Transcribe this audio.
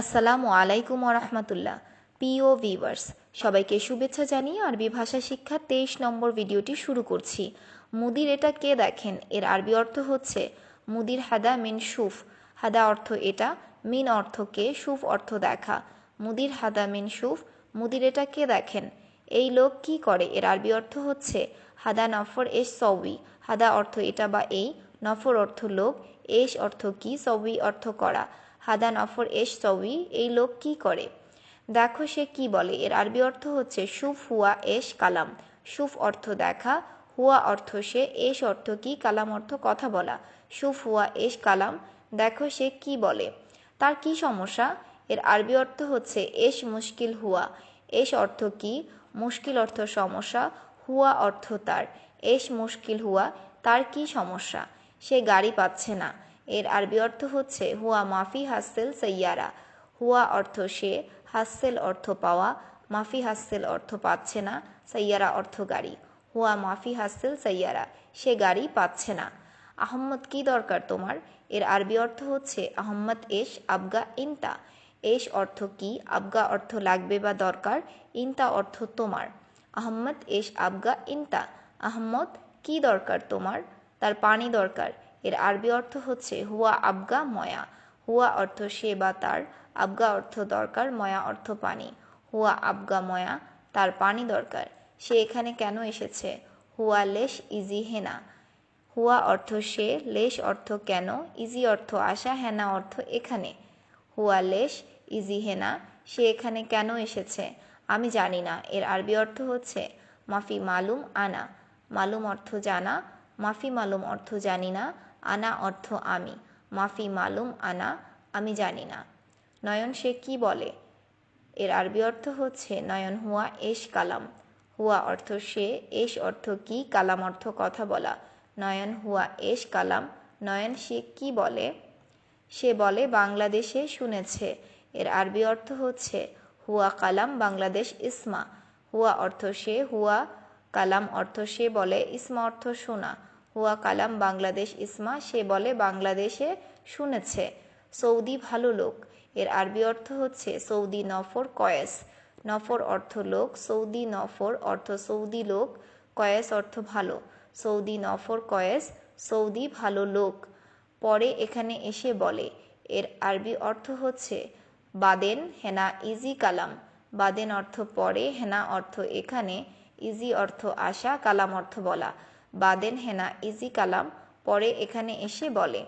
আসসালামু আলাইকুম রহমতুল্লাহ পিও ভিভার্স সবাইকে শুভেচ্ছা জানিয়ে আরবি ভাষা শিক্ষার তেইশ নম্বর ভিডিওটি শুরু করছি। মুদির এটা কে দেখেন? এর আরবি অর্থ হচ্ছে মুদির হাদা মিন সুফ হাদা অর্থ এটা, মিন অর্থ কে সুফ অর্থ দেখা। মুদির হাদা মিন সুফ মুদির এটা কে দেখেন? এই লোক কি করে? এর আরবি অর্থ হচ্ছে হাদা নফর এস সউই হাদা অর্থ এটা বা এই, নফর অর্থ লোক, এস অর্থ কি সউই অর্থ করা। হাদা নফর এস সউই এই লোক কি করে? দেখো সে কি বলে। এর আরবি অর্থ হচ্ছে সুফ হুয়া এস কালাম। সুফ অর্থ দেখা, হুয়া অর্থ সে, এস অর্থ কি, কালাম অর্থ কথা বলা। সুফ হুয়া এস কালাম, দেখো সে কি বলে। তার কি সমস্যা? এর আরবি অর্থ হচ্ছে এস মুশকিল হুয়া। এস অর্থ কি? মুশকিল অর্থ সমস্যা, হুয়া অর্থ তার। এস মুশকিল হুয়া, তার কি সমস্যা? সে গাড়ি পাচ্ছে না। এর আরবি অর্থ হচ্ছে, হুয়া মাফি হাসেল সৈয়ারা হুয়া অর্থ সে হাসেল অর্থ পাওয়া। মাফি হাসেল অর্থ পাচ্ছে না সৈয়ারা অর্থ গাড়ি। হুয়া মাফি হাসেল সৈয়ারা সে গাড়ি পাচ্ছে না। আহম্মদ কি দরকার তোমার? এর আরবি অর্থ হচ্ছে, আহম্মদ এস, আবগা ইনতা। এস অর্থ কি? আবগা অর্থ লাগবে বা দরকার? ইনতা অর্থ তোমার। আহম্মদ এস, আবগা ইনতা। আহম্মদ কি দরকার তোমার? তার পানি দরকার। এর আরবি অর্থ হচ্ছে হুয়া আবগা ময়া। হুয়া অর্থ সে বা তার, আবগা অর্থ দরকার, ময়া অর্থ পানি। হুয়া আবগা ময়া, তার পানি দরকার। সে এখানে কেন এসেছে? হুয়া লেশ ইজি হেনা। হুয়া অর্থ সে, লেশ অর্থ কেন, ইজি অর্থ আসা, হেনা অর্থ এখানে। হুয়া লেশ ইজি হেনা, সে এখানে কেন এসেছে? আমি জানি না, এর আরবি অর্থ হচ্ছে মাফি মালুম আনা। মালুম অর্থ জানা, মাফি মালুম অর্থ জানি না আনা অর্থ আমি। মাফি মালুম আনা, আমি জানি না। নয়ন সে কি বলে? এর আরবি অর্থ হচ্ছে, নয়ন হুয়া এশ কালাম। হুয়া অর্থ সে এশ অর্থ কি, কালাম অর্থ কথা বলা। নয়ন হুয়া এশ কালাম। নয়ন সে কি বলে? সে বলে, বাংলাদেশে শুনেছে। এর আরবি অর্থ হচ্ছে, হুয়া কালাম বাংলাদেশ ইসমা। হুয়া অর্থ সে, হুয়া কালাম অর্থ সে বলে, ইসমা অর্থ শোনা। হুয়া কালাম বাংলাদেশ ইসমা, সে বলে, বাংলাদেশে শুনেছে, সৌদি ভালো লোক। এর আরবি অর্থ হচ্ছে, সৌদি নফর কয়েস। নফর অর্থ লোক, সৌদি নফর অর্থ সৌদি লোক, কয়েস অর্থ ভালো। সৌদি নফর কয়েস সৌদি ভালো লোক। পরে এখানে এসে বলে, এর আরবি অর্থ হচ্ছে, বাদেন, হেনা, ইজি কালাম। বাদেন অর্থ পরে, হেনা অর্থ এখানে, ইজি অর্থ আসা কালাম অর্থ বলা। বাদেন হেনা ইজি কালাম পরে এখানে এসে বলে